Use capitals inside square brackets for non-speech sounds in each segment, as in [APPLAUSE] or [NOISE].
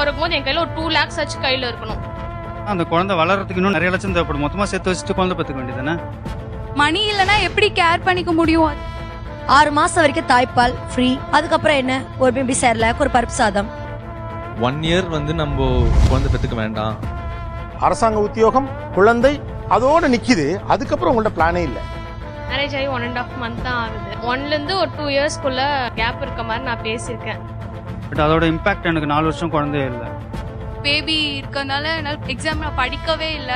பிறக்கும் போது என் கையில ஒரு டூ லேக்ஸ் வச்சு கையில இருக்கணும். அந்த குழந்தை வளர்றதுக்கு இன்னும் நிறைய லட்சம் தேவைப்படும். மொத்தமா சேர்த்து வச்சுட்டு குழந்தை பெற்றுக்க வேண்டியதானே மணி இல்லனா எப்படி கேர் பண்ணிக்க முடியும்? ஆறு மாசம் வரைக்கும் தாய்ப்பால் ஃப்ரீ அதுக்கப்புறம் என்ன? ஒரு பேபி சேரல ஒரு பருப்பு சாதம். ஒன் இயர் வந்து நம்ம குழந்தை பெற்றுக்க வேண்டாம். அரசாங்க உத்தியோகம் குழந்தை அதோட நிக்குது. அதுக்கப்புறம் உங்கள்ட்ட பிளானே இல்ல. மேரேஜ் ஆகி ஒன் அண்ட் ஆஃப் மந்த் தான் ஆகுது. ஒன்ல இருந்து ஒரு டூ இயர்ஸ்க்குள்ள கேப் இருக்க மாதிரி நான் பேசியிருக்கேன். பட் அதோட இம்பாக்ட் எனக்கு நாலு வருஷம் குழந்தையே இல்லை. பேபி இருக்கறனால என்னால எக்ஸாம் நான் படிக்கவே இல்ல.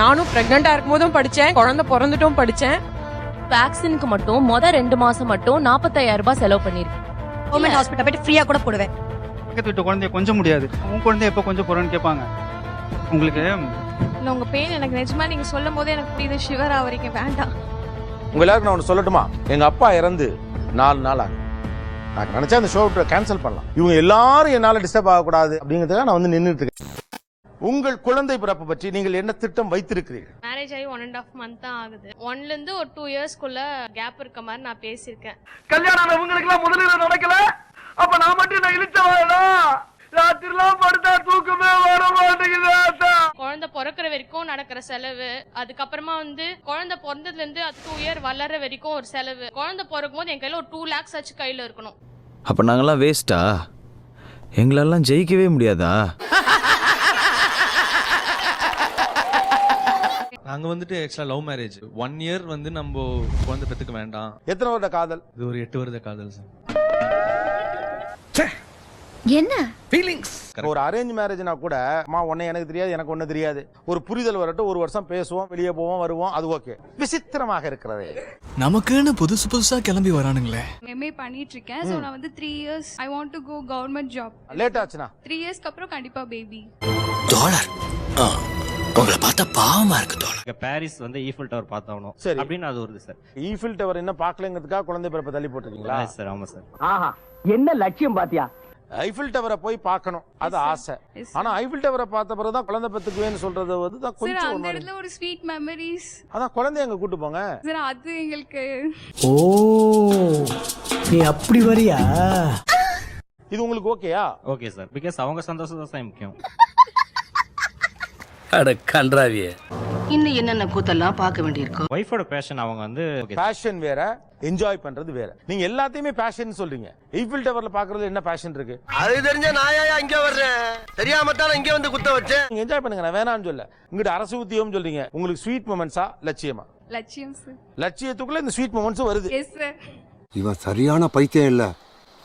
நானும் பிரெக்னண்டா இருக்கும் போதும் படிச்சேன் குழந்தை பிறந்துட்டும் படிச்சேன். வேக்சினுக்கு மட்டும் மொத ரெண்டு மாசம் மட்டும் நாற்பத்தாயிரம் ரூபாய் செலவு பண்ணிருக்கேன் கவர்மெண்ட் ஹாஸ்பிட்டல் போயிட்டு ஃப்ரீயா கூட போடுவேன். பக்கத்து வீட்டு குழந்தைய கொஞ்சம் முடியாது. உன் குழந்தைய எப்போ கொஞ்சம் போறேன்னு கேட்பாங்க உங்களுக்கு? இல்ல உங்க பெயின் எனக்கு நிஜமா நீங்க சொல்லும் போதே எனக்கு புரியுது. ஷிவர் ஆவறீங்க வேண்டாம். உங்க எல்லாருக்கும் நான் ஒன்று சொல்லட்டுமா? எங்க அப்பா இறந்து நாலு நாள் ஆகுது. நான் நினைச்சா அந்த ஷோ கேன்சல் பண்ணலாம். இவங்க எல்லாரும் என்னால டிஸ்டர்ப் ஆகக்கூடாது அப்படிங்கிறதுக்காக நான் வந்து நின்றுட்டு இருக்கேன். உங்கள் குழந்தை பிறப்பு பற்றி நீங்கள் என்ன திட்டம் வைத்திருக்கிறீர்கள்? மேரேஜ் ஆகி ஒன் அண்ட் ஆஃப் மந்த் தான் ஆகுது. ஒன்ல இருந்து ஒரு டூ இயர்ஸ்க்குள்ள கேப் இருக்க மாதிரி நான் பேசியிருக்கேன். கல்யாணம் இவங்களுக்கு எல்லாம் வரைக்கும் நடக்கிற செலவு அதுக்கப்புறமா வந்து குழந்தை பிறந்ததுல இருந்து அது டூ இயர் வளர்ற வரைக்கும் ஒரு செலவு. குழந்தை பிறக்கும் போது என் கையில ஒரு டூ லேக்ஸ் வச்சு கையில இருக்கணும். அப்போ நாங்கெல்லாம் வேஸ்ட்டா எங்களெல்லாம் ஜெயிக்கவே முடியாதா? நாங்கள் வந்துட்டு ஆக்சுவலாக லவ் மேரேஜ் ஒன் இயர் வந்து நம்ம குழந்தை பெற்றுக்க வேண்டாம். எத்தனை வருட காதல்? இது ஒரு எட்டு வருட காதல் சார் என்ன? ஒரு அரேஞ்ச் மேரேஜ்னா கூட அம்மா உன்னை எனக்கு தெரியாது எனக்கு ஒண்ணு தெரியாது. ஒரு புரிதல் வரட்டும் ஒரு வருஷம் பேசுவோம் வெளியே போவோம் வருவோம் அது ஓகே விசித்திரமாக இருக்கிறது. நமக்குன்னு புதுசு புதுசா கிளம்பி வரானுங்களே. எம்ஏ பண்ணிட்டு இருக்கேன். சோ நான் வந்து three years I want to go government job late ஆச்சுன்னா த்ரீ இயர்ஸ்க்கு அப்புறம் கண்டிப்பா பேபி டாலர். உங்களை பார்த்தா பாவமா இருக்கு டாலர். பாரிஸ் வந்து ஈஃபில் டவர் பார்த்தாகணும். சரி. அப்படின்னு அது வருது சார். ஈஃபில் டவர் என்ன பார்க்கலங்கிறதுக்காக குழந்தை பிறப்பை தள்ளி போட்டிருக்கீங்களா? சார் ஆமா சார். ஆஹா என்ன லட்சியம் பாத்தியா? ஐஃபில் டவரை போய் பார்க்கணும். அது ஆசை. ஆனா ஐஃபில் டவரை பார்த்த பிறகு தான் குழந்தை பெத்துக்குவேன்னு சொல்றது வந்து தான் கொஞ்சம் அந்த. இடத்துல ஒரு ஸ்வீட் மெமரிஸ் அதான் குழந்தைய அங்க கூட்டு போங்க. சார் அது எங்களுக்கு ஓ நீ அப்படி வரியா? இது உங்களுக்கு ஓகேயா? ஓகே சார் பிகாஸ் அவங்க சந்தோஷம் தான் முக்கியம். அட கன்றாவியே. இன்னும் என்னென்ன கூத்தெல்லாம் பார்க்க வேண்டியிருக்கும் ஒய்ஃபோட பேஷன் அவங்க வந்து பேஷன் வேற என்ஜாய் பண்றது வேற. நீங்க எல்லாத்தையுமே பேஷன் சொல்றீங்க. ஐஃபில் டவர்ல பாக்குறதுல என்ன பேஷன் இருக்கு? அது தெரிஞ்ச நாயா இங்க வர்றேன்? தெரியாம தான் இங்க வந்து குத்த வச்சேன். நீங்க என்ஜாய் பண்ணுங்க நான் வேணாம்னு சொல்ல இங்கிட்ட அரசு உத்தியோகம் சொல்றீங்க. உங்களுக்கு ஸ்வீட் மொமெண்ட்ஸா லட்சியமா? லட்சியம் சார் லட்சியத்துக்குள்ள இந்த ஸ்வீட் மொமெண்ட்ஸும் வருது. எஸ் சார் இவன் சரியான பைத்தியம் இல்ல.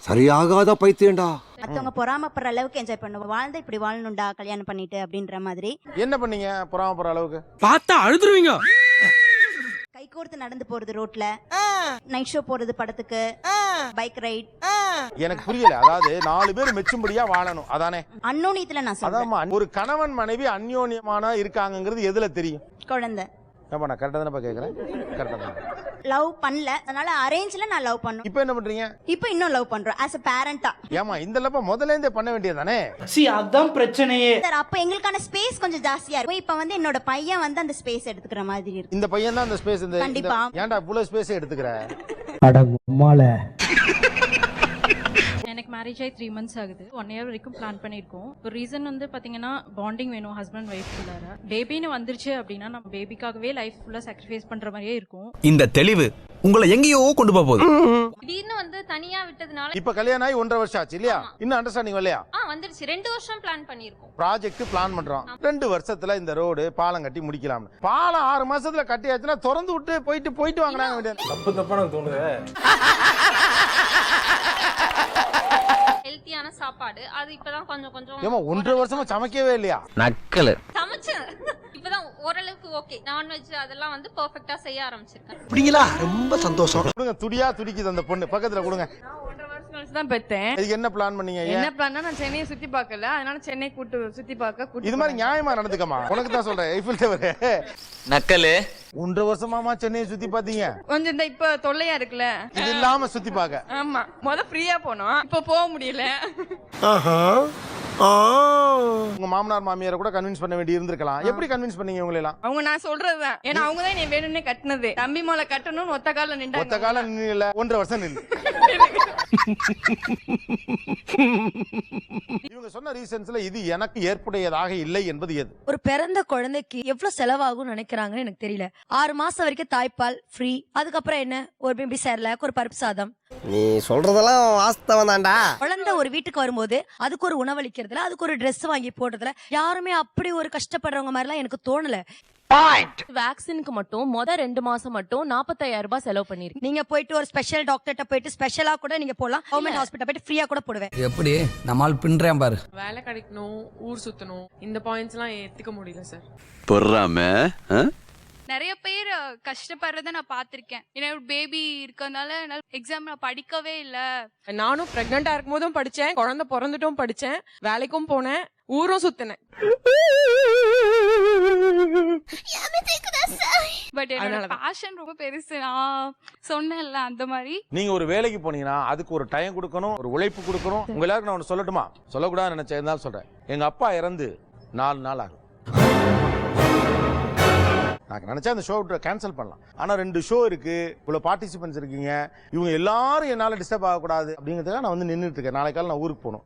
சரியாகாத பைத்தியம்டா. மத்தவங்க பொறாமப்படுற அளவுக்கு என்ஜாய் பண்ணுவோம் வாழ்ந்து இப்படி வாழணும்டா கல்யாணம் பண்ணிட்டு அப்படின்ற மாதிரி. என்ன பண்ணீங்க? பொறாம அளவுக்கு? பார்த்தா அழுதுருவீங்க. கை கோர்த்து நடந்து போறது ரோட்ல. நைட் ஷோ போறது படத்துக்கு. பைக் ரைட் எனக்கு புரியல. அதாவது நாலு பேர் மெச்சும்படியா வாழணும். அதானே? அன்னோனியத்துல நான் சொல்றேன். ஒரு கணவன் மனைவி அந்யோன்யமான இருக்காங்கங்கிறது எதுல தெரியும்? குழந்தை. நான் கரெக்டா தானே கேக்குறேன்? கரெக்டா தான்? லவ் பண்ணல. அதனால அரேஞ்ச்ல நான் லவ் பண்ணோம் இப்போ என்ன பண்றீங்க? இப்போ இன்னும் லவ் பண்றோம். ஆஸ் அ பேரண்டா ஏமா இந்த லப்ப முதல்ல இருந்தே பண்ண வேண்டியதானே சி அதான் பிரச்சனையே. சார் அப்ப எங்களுக்கான ஸ்பேஸ் கொஞ்சம் ஜாஸ்தியா இருக்கும். இப்ப வந்து என்னோட பையன் வந்து அந்த ஸ்பேஸ் எடுத்துக்கிற மாதிரி இருக்கு. இந்த பையன் தான் அந்த ஸ்பேஸ் இந்த கண்டிப்பா. ஏன்டா இவ்வளவு ஸ்பேஸ் எடுத்துக்கிற? அட உம்மால. மேரேஜ் ஆகி த்ரீ மந்த்ஸ் ஆகுது. ஒன் இயர் வரைக்கும் பிளான் பண்ணியிருக்கோம். ஒரு ரீசன் வந்து பாத்தீங்கன்னா பாண்டிங் வேணும் ஹஸ்பண்ட் ஒய்ஃப் குள்ளார பேபின்னு வந்துருச்சு அப்படின்னா நம்ம பேபிக்காகவே லைஃப் ஃபுல்லா சாக்ரிஃபைஸ் பண்ற மாதிரியே இருக்கும். இந்த தெளிவு உங்களை எங்கேயோ கொண்டு போக போகுது. திடீர்னு வந்து தனியா விட்டதுனால இப்ப கல்யாணம் ஆகி ஒன்றரை வருஷம் ஆச்சு இல்லையா? இன்னும் அண்டர்ஸ்டாண்டிங் வரலையா ஆ வந்துருச்சு. ரெண்டு வருஷம் பிளான் பண்ணிருக்கோம் ப்ராஜெக்ட் பிளான் பண்றோம். ரெண்டு வருஷத்துல இந்த ரோடு பாலம் கட்டி முடிக்கலாம் பாலம் ஆறு மாசத்துல கட்டியாச்சுன்னா திறந்து விட்டு போயிட்டு போயிட்டு வாங்கினாங்க தப்பு தப்பான தோணுது ஹெல்த்தியான சாப்பாடு. அது இப்பதான் கொஞ்சம் கொஞ்சம் ஏமா ஒன்றரை வருஷமா சமைக்கவே இல்லையா? நக்கலு. சமைச்சேன் இப்பதான் ஓரளவுக்கு ஓகே நான்வெஜ் அதெல்லாம் வந்து பெர்ஃபெக்ட்டா செய்ய ஆரம்பிச்சிருக்கேன். அப்படிங்களா? ரொம்ப சந்தோஷம். கொடுங்க துடியா துடிக்குது அந்த பொண்ணு. பக்கத்துல கொடுங்க. கழிச்சு தான் பெத்தேன். இதுக்கு என்ன பிளான் பண்ணீங்க என்ன பிளான்னா நான் சென்னையை சுத்தி பார்க்கல. அதனால சென்னை கூட்டு சுத்தி பார்க்க கூட்டு இது மாதிரி நியாயமா நடந்துக்கமா? உனக்கு தான் சொல்றேன் ஐஃபில் டவர் நக்கலு. ஒன்றரை வருஷமாமா சென்னையை சுத்தி பாத்தீங்க கொஞ்சம் இந்த இப்ப தொல்லையா இருக்குல்ல? இது இல்லாம சுத்தி பார்க்க. ஆமா. முத ஃப்ரீயா போனோம். இப்ப போக முடியல. உங்க மாமனார் மாமியாரை கூட கன்வின்ஸ் பண்ண வேண்டி இருந்திருக்கலாம். எப்படி கன்வின்ஸ் பண்ணீங்க உங்களை எல்லாம் அவங்க நான் சொல்றதுதான். ஏன்னா அவங்க தான் என்னை வேணும்னே கட்டினது. தம்பி மேல கட்டணும்னு ஒத்த கால நின்றாங்க. ஒத்த காலம் நின்னுல ஒன்றரை வருஷம் நின்று [LAUGHS] இவங்க சொன்ன ரீசன்ஸ்ல இது எனக்கு ஏற்புடையதாக இல்லை என்பது எது? ஒரு பிறந்த குழந்தைக்கு எவ்வளவு செலவாகும் நினைக்கிறாங்கன்னு எனக்கு தெரியல. ஆறு மாசம் வரைக்கும் தாய்ப்பால் ஃப்ரீ அதுக்கப்புறம் என்ன? ஒரு பேபி சேரலாக் ஒரு பருப்பு சாதம். நீ சொல்றதெல்லாம் வாஸ்தவம் தான்டா குழந்தை ஒரு வீட்டுக்கு வரும்போது அதுக்கு ஒரு உணவளிக்கிறதுல அதுக்கு ஒரு Dress வாங்கி போடுறதுல யாருமே அப்படி ஒரு கஷ்டப்படுறவங்க மாதிரிலாம் எனக்கு தோணல. வேக்சினுக்கு மட்டும் மொத ரெண்டு மாசம் மட்டும் நாற்பத்தாயிரம் ரூபாய் செலவு பண்ணிருக்கேன் நீங்க போயிட்டு ஒரு ஸ்பெஷல் டாக்டர்கிட்ட போயிட்டு ஸ்பெஷலா கூட நீங்க போலாம். கவர்மெண்ட் ஹாஸ்பிட்டல் போயிட்டு ஃப்ரீயா கூட போடுவேன். எப்படி? நம்மால் பின்றேன் பாரு. வேலை கிடைக்கணும் ஊர் சுத்தணும் இந்த பாயிண்ட்ஸ் எல்லாம் ஏத்துக்க முடியல சார் பொறாம நிறைய பேர் கஷ்டப்படுறத நான் பார்த்திருக்கேன். ஏன்னா பேபி இருக்கறனால என்னால எக்ஸாம் நான் படிக்கவே இல்ல. நானும் பிரெக்னண்டா இருக்கும் போதும் படிச்சேன். குழந்தை பிறந்துட்டும் படிச்சேன். வேலைக்கும் போனேன். ஊரும் சுத்தினேன். பட் என்னோட. பேஷன் ரொம்ப பெருசு. நான் சொன்னேன்ல அந்த மாதிரி. நீங்க ஒரு வேலைக்கு போனீங்கன்னா அதுக்கு ஒரு டைம் கொடுக்கணும் ஒரு உழைப்பு கொடுக்கணும். உங்க எல்லாருக்கும் நான் ஒன்று சொல்லட்டுமா? சொல்லக்கூடாதுன்னு நினைச்சேன். இருந்தாலும் சொல்றேன். எங்க அப்பா இறந்து நாலு நாள் ஆகும். நான் நினச்சா அந்த ஷோ கேன்சல் பண்ணலாம். ஆனால் ரெண்டு ஷோ இருக்குது இவ்வளோ பார்ட்டிசிபென்ட்ஸ் இருக்கீங்க. இவங்க எல்லாரும் என்னால் டிஸ்டர்ப் ஆகக்கூடாது அப்படிங்கிறதுக்காக நான் வந்து நின்றுட்டு இருக்கேன். நாளை நான் ஊருக்கு போகணும்.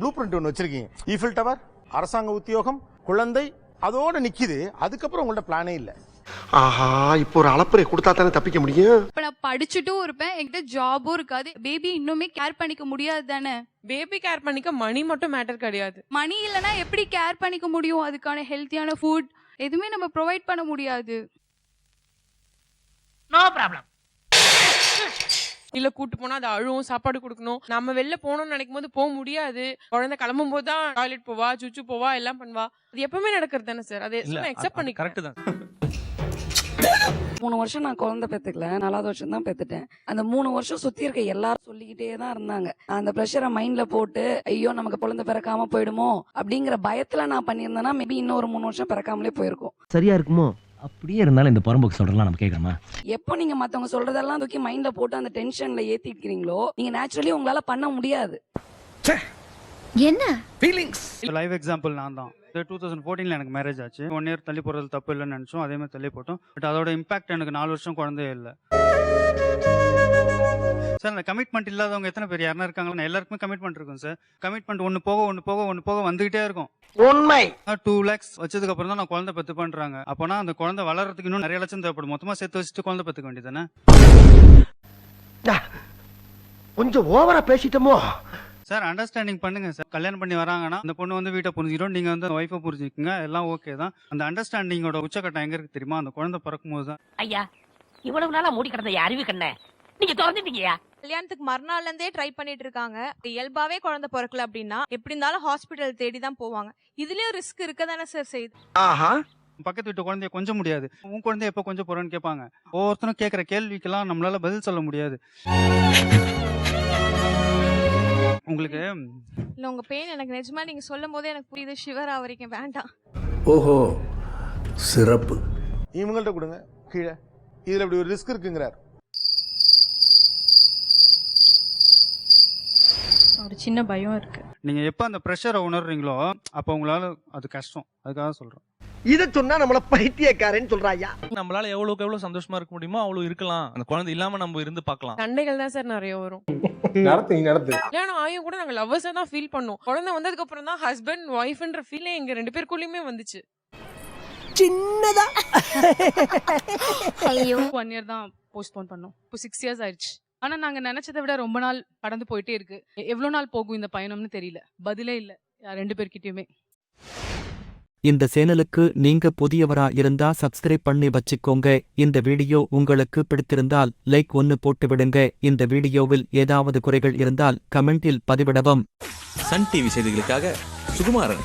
ப்ளூ பிரிண்ட் ஒன்று வச்சிருக்கீங்க. ஈஃபில் டவர் அரசாங்க உத்தியோகம் குழந்தை அதோட நிற்கிது அதுக்கப்புறம் உங்கள்ட்ட பிளானே இல்லை. ஆஹா இப்போ ஒரு அளப்பறை கொடுத்தா தானே தப்பிக்க முடியும்? இப்ப நான் படிச்சுட்டும் இருப்பேன் என்கிட்ட ஜாபும் இருக்காது. பேபி இன்னுமே கேர் பண்ணிக்க முடியாது தானே? பேபி கேர் பண்ணிக்க மணி மட்டும் மேட்டர் கிடையாது. மணி இல்லனா எப்படி கேர் பண்ணிக்க முடியும்? அதுக்கான ஹெல்த்தியான ஃபுட் எதுவுமே நம்ம ப்ரொவைட் பண்ண முடியாது. இல்ல கூட்டு போனா அது அழுவும் சாப்பாடு கொடுக்கணும். நம்ம வெளில போகணும்னு நினைக்கும் போது போக முடியாது. குழந்தை கிளம்பும் போது தான் டாய்லெட் போவா சுச்சு போவா எல்லாம் பண்ணுவா. அது எப்பவுமே நடக்கிறது தானே சார் அதை அக்செப்ட் பண்ணி கரெக்ட் தான். மூணு வருஷம் நான் குழந்தை பெத்துக்கல. நாலாவது வருஷம் தான் பெத்துட்டேன். அந்த மூணு வருஷம் சுத்தி இருக்க எல்லாரும் சொல்லிக்கிட்டே தான் இருந்தாங்க. அந்த ப்ரெஷரை மைண்ட்ல போட்டு ஐயோ நமக்கு குழந்தை பிறக்காம போயிடுமோ? அப்படிங்கிற பயத்துல நான் பண்ணியிருந்தேன்னா மேபி இன்னும் ஒரு மூணு வருஷம் பிறக்காமலே போயிருக்கும். சரியா இருக்குமோ? அப்படியே இருந்தாலும் இந்த புறம்போக்கு சொல்றலாம் நம்ம கேட்கணுமா? எப்போ நீங்க மத்தவங்க சொல்றதெல்லாம் தூக்கி மைண்ட்ல போட்டு அந்த டென்ஷன்ல ஏத்திக்கிறீங்களோ நீங்க நேச்சுரலி உங்களால பண்ண முடியாது. என்ன? ஃபீலிங்ஸ் லைவ் எக்ஸாம்பிள் நான் தான். டூ தௌசண்ட் ஃபோர்டீனில் எனக்கு மேரேஜ் ஆச்சு. ஒன் இயர் தள்ளி போகிறது தப்பு இல்லைன்னு நினச்சோம். அதே மாதிரி தள்ளி போட்டோம். பட் அதோட இம்பாக்ட் எனக்கு நாலு வருஷம் குழந்தையே இல்லை. சார் அந்த கமிட்மெண்ட் இல்லாதவங்க எத்தனை பேர்? யாருன்னா இருக்காங்களா? நான் எல்லாருக்குமே கமிட்மெண்ட் இருக்கும் சார் கமிட்மெண்ட் ஒன்று போக ஒன்று போக ஒன்று போக வந்துகிட்டே இருக்கும். உண்மை. டூ லேக்ஸ் வச்சதுக்கு அப்புறம் தான் நான் குழந்தை பெத்து பண்றாங்க. அப்போனா அந்த குழந்தை வளர்றதுக்கு இன்னும் நிறைய லட்சம் தேவைப்படும். மொத்தமா சேர்த்து வச்சுட்டு குழந்தை பெத்துக்க வேண்டியதானே கொஞ்சம் ஓவரா பேசிட்டோமோ? சார் அண்டர்ஸ்டாண்டிங் பண்ணுங்க சார் கல்யாணம் பண்ணி வராங்கன்னா அந்த பொண்ணு வந்து வீட்டை புரிஞ்சுக்கிறோம் நீங்க வந்து ஒய்ஃபை புரிஞ்சுக்கங்க. எல்லாம் ஓகே தான். அந்த அண்டர்ஸ்டாண்டிங்கோட உச்சக்கட்டம் எங்க இருக்கு தெரியுமா? அந்த குழந்தை பிறக்கும் போது தான். ஐயா இவ்வளவு நாளா மூடி கிடந்த அறிவு கண்ண. நீங்க திறந்துட்டீங்கயா கல்யாணத்துக்கு மறுநாள்ல இருந்தே ட்ரை பண்ணிட்டு இருக்காங்க இயல்பாவே குழந்தை பிறக்கல அப்படின்னா எப்படி இருந்தாலும் ஹாஸ்பிட்டல் தேடி தான் போவாங்க. இதுலயும் ரிஸ்க் இருக்க தானே சார் செய்யுது ஆஹா. பக்கத்து வீட்டு குழந்தைய கொஞ்சம் முடியாது. உன் குழந்தைய எப்போ கொஞ்சம் போறேன்னு கேட்பாங்க. ஒவ்வொருத்தரும் கேட்குற கேள்விக்கெல்லாம் நம்மளால பதில் சொல்ல முடியாது. உங்களுக்கு? இல்ல உங்க பெயின் எனக்கு நிஜமா நீங்க சொல்லும் போதே எனக்கு புரியுது ஷிவர் ஆவறீங்க வேண்டாம். ஓஹோ சிறப்பு. இவங்கள்ட்ட கொடுங்க கீழே. இதுல இப்படி ஒரு ரிஸ்க் இருக்குங்கிறார். ஒரு சின்ன பயம் இருக்கு. நீங்க எப்போ அந்த ப்ரெஷரை உணர்றீங்களோ அப்போ உங்களால அது கஷ்டம். அதுக்காக சொல்றேன். இத சொன்னா நம்மள பைத்தியக்காரன்னு சொல்றாயா நம்மளால எவ்வளவுக்கு எவ்வளவு சந்தோஷமா இருக்க முடியுமோ அவ்வளவு இருக்கலாம். அந்த குழந்தை இல்லாம நம்ம இருந்து பார்க்கலாம். சண்டைகள் தான் சார் நிறைய வரும். நடத்து நடத்து. கல்யாணம் ஆயும் கூட நாங்க லவ்வர்ஸா தான் ஃபீல் பண்ணோம் குழந்தை வந்ததுக்கு அப்புறம் தான் ஹஸ்பண்ட் ஒய்ஃப்ன்ற ஃபீலே எங்க ரெண்டு பேருக்குள்ளயுமே வந்துச்சு. சின்னதா. ஐயோ. ஒன் இயர் தான் போஸ்ட்போன் பண்ணோம். இப்போ சிக்ஸ் இயர்ஸ் ஆயிடுச்சு. ஆனா நாங்க நினைச்சதை விட ரொம்ப நாள் கடந்து போயிட்டே இருக்கு. எவ்வளவு நாள் போகும் இந்த பயணம்னு தெரியல. பதிலே இல்ல. யார் ரெண்டு பேர்கிட்டயுமே. இந்த சேனலுக்கு நீங்க புதியவரா இருந்தா சப்ஸ்கிரைப் பண்ணி வச்சுக்கோங்க. இந்த வீடியோ உங்களுக்கு பிடித்திருந்தால் லைக் ஒன்னு போட்டு விடுங்க. இந்த வீடியோவில் ஏதாவது குறைகள் இருந்தால் கமெண்டில் பதிவிடவும். சன் டிவி செய்திகளுக்காக சுகுமாரன்.